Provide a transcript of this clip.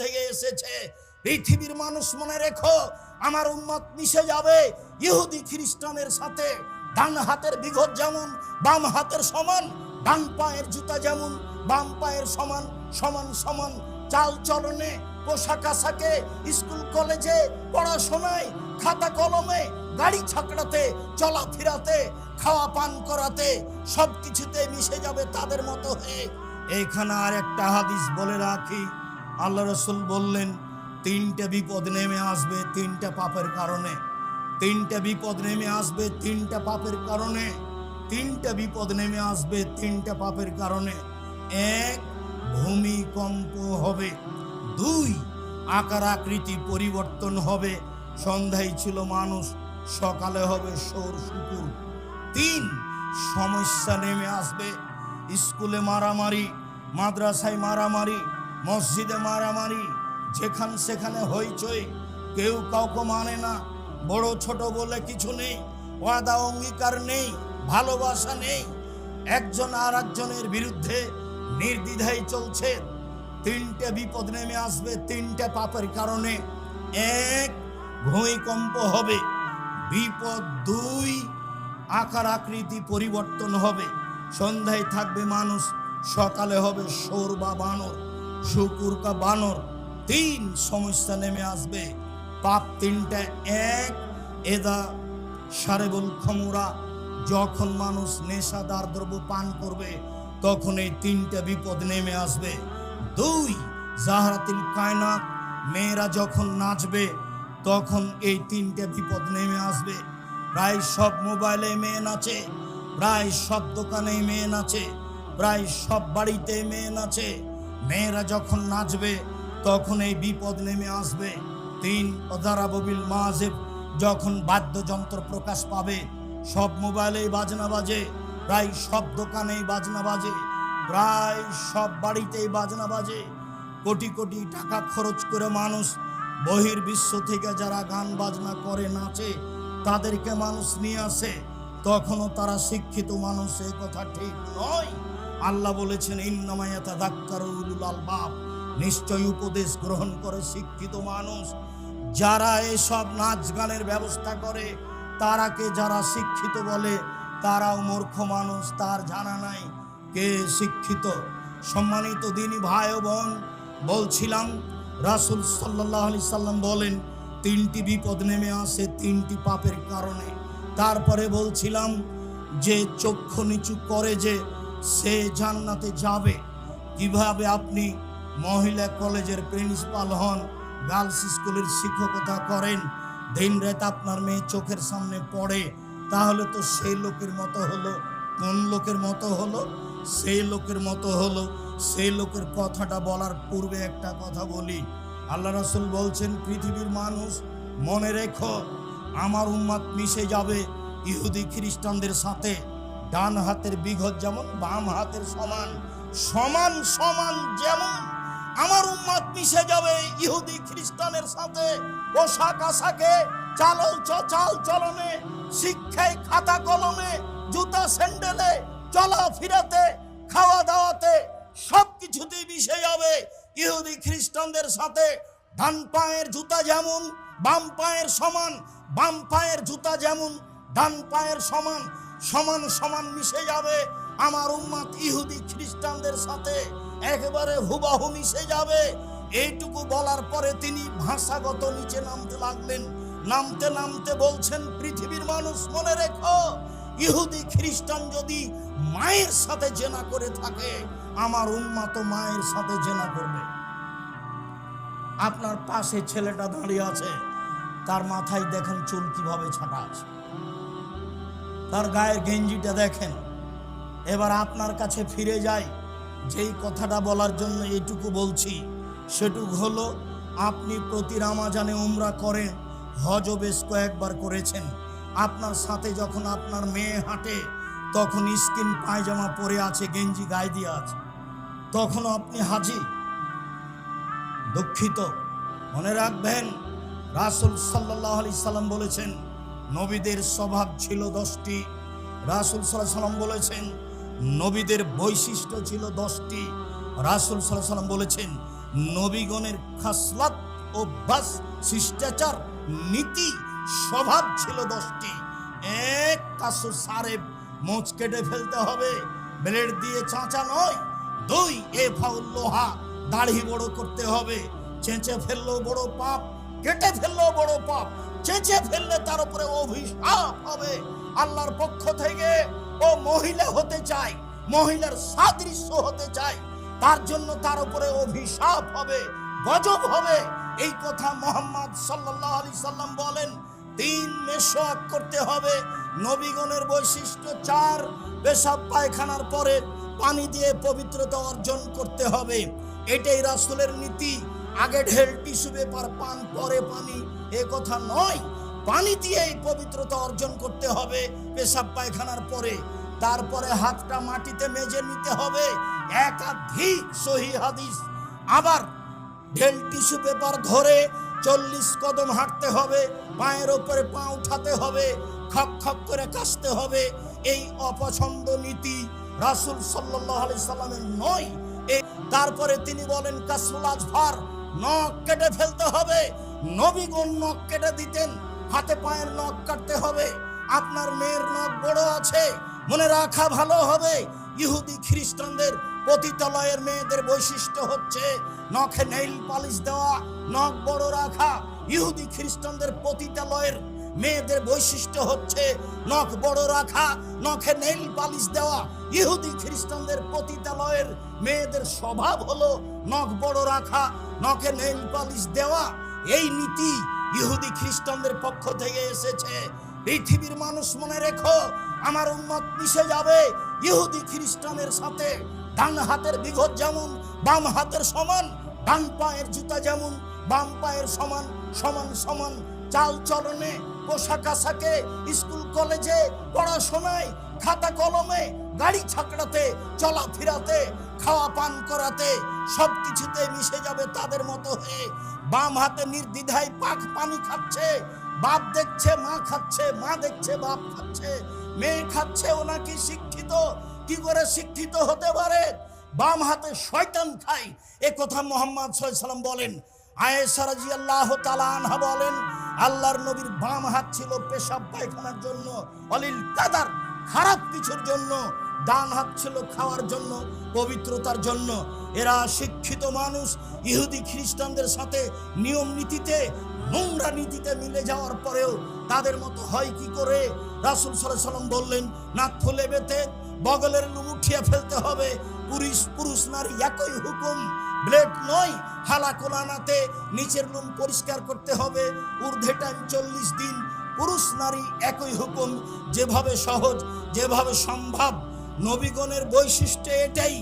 থেকে এসেছে। পৃথিবীর মানুষ মনে রেখো, আমার উম্মত মিশে যাবে ইহুদি খ্রিস্টানের সাথে। ডান হাতের বিঘত যেমন, বাম হাতের সমান, ডান পায়ের জুতা যেমন, বাম পায়ের সমান সমান সমান। চাল চলনে, পোশাক আশাকে, স্কুল কলেজে, পড়াশোনায়, খাতা কলমে, গাড়ি ছাকড়াতে চলাফেরাতে খাওয়া পান করাতে সব কিছুতে মিশে যাবে তাদের মতো হয়ে। এইখানে আর একটা হাদিস বলে রাখি। আল্লাহ রসুল বললেন, তিনটে বিপদ নেমে আসবে তিনটা পাপের কারণে। তিনটা বিপদ নেমে আসবে তিনটা পাপের কারণে। তিনটা বিপদ নেমে আসবে তিনটা পাপের কারণে। এক, ভূমিকম্প হবে। দুই, আকার আকৃতি পরিবর্তন হবে। সন্ধ্যায় ছিল মানুষ, সকালে হবে সৌর শুকুর। তিন, সমস্যা নেমে আসবে। স্কুলে মারামারি, মাদ্রাসায় মারামারি মসজিদে মারামারি, যেখান সেখানে হইচই, কেউ কাউকে মানে না, বড় ছোট বলে কিছু নেই, ওয়াদা, অঙ্গীকার নেই, ভালোবাসা নেই, একজন আর একজনের বিরুদ্ধে নির্দ্বিধায় চলছে, তিনটে বিপদ নেমে আসবে, তিনটে পাপের কারণে, এক, ভূমিকম্প হবে, বিপদ দুই, আকার আকৃতি পরিবর্তন হবে, সন্ধ্যায় থাকবে মানুষ, সকালে হবে সোর বা বানর শুকুর কা বানর। তিন সমস্যা নেমে আসবে। পাপ তিনটা, এক, এদা, সারেবুল খমুরা। যখন মানুষ নেশাদার দ্রব্য পান করবে, তখন এই তিনটা বিপদ নেমে আসবে। দুই, জাহারাতিল কায়নাত। মেয়েরা যখন নাচবে, তখন এই তিনটে বিপদ নেমে আসবে। প্রায় সব মোবাইলে মেয়ে নাচে, প্রায় সব দোকানে মেয়ে নাচে, প্রায় সব বাড়িতে মেয়ে নাচে। মেয়েরা যখন নাচবে, তখন এই বিপদ নেমে আসবে। তিন অদারাববিল মাজেব যখন বাদ্যযন্ত্র প্রকাশ পাবে, সব মোবাইলেই বাজনা বাজে, প্রায় সব দোকানেই বাজনা বাজে, প্রায় সব বাড়িতেই বাজনা বাজে। কোটি কোটি টাকা খরচ করে মানুষ বহির বিশ্ব থেকে যারা গান বাজনা করে, নাচে, তাদেরকে মানুষ নিয়ে আসে। তখনও তারা শিক্ষিত মানুষ, এ কথা ঠিক নয়। আল্লাহ বলেছেন ইন্নামায়াতা ডাক্তার উলুল আলবাব। নিশ্চয় উপদেশ গ্রহণ করে শিক্ষিত মানুষ। যারা এসব নাচ গানের ব্যবস্থা করে, তারাকে যারা শিক্ষিত বলে, তারাও মূর্খ মানুষ, তার জানা নাই কে শিক্ষিত। সম্মানিত দিনী ভাই বোন, বলছিলাম, রাসুল সাল্লাহ আলি সাল্লাম বলেন, তিনটি বিপদ নেমে আসে তিনটি পাপের কারণে। তারপরে বলছিলাম যে, চক্ষু নিচু করে যে সে জান্নাতে যাবে। কীভাবে আপনি মহিলা কলেজের প্রিন্সিপাল হন, গার্লস স্কুলের শিক্ষকতা করেন দিন রাত আপনার মেয়ে চোখের সামনে পড়ে, তাহলে তো সেই লোকের মতো হলো, কোন লোকের মতো হলো? সেই লোকের মতো হলো, সেই লোকের কথাটা বলার পূর্বে একটা কথা বলি। আল্লাহ রাসুল বলছেন, পৃথিবীর মানুষ, মনে রেখো, আমার উম্মাদ মিশে যাবে ইহুদি খ্রিস্টানদের সাথে। ডান হাতের বিঘত যেমন, বাম হাতের সমান সমান সমান যেমন। আমার উম্মাদ মিশে যাবে ইহুদি খ্রিস্টানের সাথে পোশাক আশাকে চালল চ- চাল চলনে, শিক্ষায় খাতা কলমে, জুতা স্যান্ডেলে চলা ফিরাতে খাওয়া দাওয়াতে সব কিছুতেই মিশে যাবে ইহুদি খ্রিস্টানদের সাথে। ডান পায়ের জুতা যেমন, বাম পায়ের সমান, বাম পায়ের জুতা যেমন, ডান পায়ের সমান সমান সমান মিশে যাবে। আমার উম্মাত ইহুদি খ্রিস্টানদের সাথে একেবারে হুবাহু মিশে যাবে। এইটুকু বলার পরে তিনি ভাষাগত নিচে নামতে লাগলেন। নামতে নামতে বলছেন, পৃথিবীর মানুষ মনে রেখো, ইহুদি খ্রিস্টান যদি মায়ের সাথে জেনা করে থাকে, আমার উম্মাত মায়ের সাথে জেনা করবে। আপনার পাশে ছেলেটা দাঁড়িয়ে আছে। তার মাথায় দেখেন চুল কীভাবে ছাটা আছে। তার গায়ের গেঞ্জিটা দেখেন। এবার আপনার কাছে ফিরে যাই, যেই কথাটা বলার জন্য এইটুকু বলছি। সেটুকু হলো, আপনি প্রতি রামাজানে উমরা করে হজ বেশ কয়েকবার করেছেন। আপনার সাথে যখন আপনার মেয়ে হাঁটে, তখন স্কিন পায়জামা পরে আছে, গেঞ্জি গায়ে দিয়ে আছে। তখনও আপনি হাজি। দুঃখিত। মনে রাখবেন, রাসুল সাল্লাহ আলি সাল্লাম বলেছেন নবীদের স্বভাব ছিল দশটি। রাসুল সাল্লাম বলেছেন, নবীদের বৈশিষ্ট্য ছিল দশটি। রাসুল সাল্লাম বলেছেন, নবীগণের খাসলাত অভ্যাস শিষ্টাচার, নীতি, স্বভাব ছিল দশটি। এক কাসু সারেব, মোচ কেটে ফেলতে হবে, ব্লেড দিয়ে চাঁচা নয়, দুই এ ফাউল লোহা, দাড়ি বড় করতে হবে, চেঁচে ফেললেও বড় পাপ কেটে ফেললেও বড় পাপ, চেঁচে ফেললে তার উপরে অভিশাপ হবে। আল্লাহর পক্ষ থেকে ও মহিলা হতে চায় মহিলার সাদৃশ্য হতে চায় তার জন্য তার উপরে অভিশাপ হবে, গজব হবে। এই কথা মোহাম্মদ সাল্লাল্লাহু আলাইহি সাল্লাম বলেন, তিন মেশোয়াক করতে হবে। নবীগণের বৈশিষ্ট্য চার, পেশাব পায়খানার পরে পানি দিয়ে পবিত্রতা অর্জন করতে হবে। এটাই রাসূলের নীতি। আগে ঢেল টিস্যু পেপার পান পরে পানি। এ কথা নয়, পানি দিয়েই পবিত্রতা অর্জন করতে হবে পেশাব পায়খানার পরে। তারপরে হাতটা মাটিতে মেজে নিতে হবে। একাধিক সহি হাদিস। আবার ঢেল টিস্যু পেপার ধরে চল্লিশ কদম হাঁটতে হবে, পায়ের ওপরে পা উঠাতে হবে খক খক করে কাশতে হবে। এই অপছন্দ নীতি রাসূল সাল্লাল্লাহু আলাইহি সাল্লামের নয়। তারপরে তিনি বলেন কাসুল আজফার নখ কেটে ফেলতে হবে। নবীগণ নখ কেটে দিতেন, হাতে পায়ের নখ কাটতে হবে। আপনার মেয়ের নখ বড় আছে, মনে রাখা ভালো হবে। ইহুদি খ্রিস্টানদের পতিতালয়ের মেয়েদের বৈশিষ্ট্য হচ্ছে, নখে নেইল পালিশ দেওয়া, নখ বড় রাখা। ইহুদি খ্রিস্টানদের পতিতালয়ের মেয়েদের বৈশিষ্ট্য হচ্ছে, নখ বড় রাখা, নখে নেইল পালিশ দেওয়া। ইহুদি খ্রিস্টানদের পতিতালয়ের মেয়েদের স্বভাব হলো, নখ বড় রাখা নখে নেইল পালিশ দেওয়া, এই নীতি ইহুদি খ্রিস্টানদের পক্ষ থেকে এসেছে। পৃথিবীর মানুষ মনে রেখো, আমার উন্মত মিশে যাবে ইহুদি খ্রিস্টানের সাথে। ডান হাতের বিঘত যেমন, বাম হাতের সমান, ডান পায়ের জুতা যেমন, বাম পায়ের সমান সমান সমান। চাল চলনে পোশাক আশাকে, স্কুল, কলেজে, পড়াশোনায় খাতা কলমে, গাড়ি ছাকড়াতে চলাফেরাতে খাওয়া পান করাতে, সব কিছুতে মিশে যাবে তাদের মতো হয়ে বাম হাতে নির্দ্বিধায় পাক পানি খাচ্ছে, বাপ দেখছে, মা খাচ্ছে, মা দেখছে, বাপ খাচ্ছে, মেয়ে খাচ্ছে, ও নাকি শিক্ষিত, কি করে শিক্ষিত হতে পারে? বাম হাতে শয়তান খায়, এ কথা মোহাম্মদ সাল্লাম বলেন। আয়েশা রাদিয়াল্লাহু তাআলা আনহা বলেন, আল্লাহর নবীর বাম হাত ছিল পেশাব পায়খানার জন্য, অলিল কাদার। খারাপ কিছুর জন্য, ডান হাত ছিল খাওয়ার জন্য, পবিত্রতার জন্য। এরা শিক্ষিত মানুষ, ইহুদি খ্রিস্টানদের সাথে নিয়ম নীতিতে, নোংরা নীতিতে মিলে যাওয়ার পরেও তাদের মতো হয় কি করে? রাসুল সাল্লাম বললেন নাক ফুলে বেতে বগলের উঠিয়ে ফেলতে হবে। পুরুষ পুরুষ নারী একই হুকুম। ব্লেড নয় হালা কোলানাতে নিচের লুম পরিষ্কার করতে হবে। ঊর্ধ্বে টাইম চল্লিশ দিন পুরুষ নারী একই হুকুম। যেভাবে সহজ যেভাবে সম্ভব নবীগণের বৈশিষ্ট্য এটাই।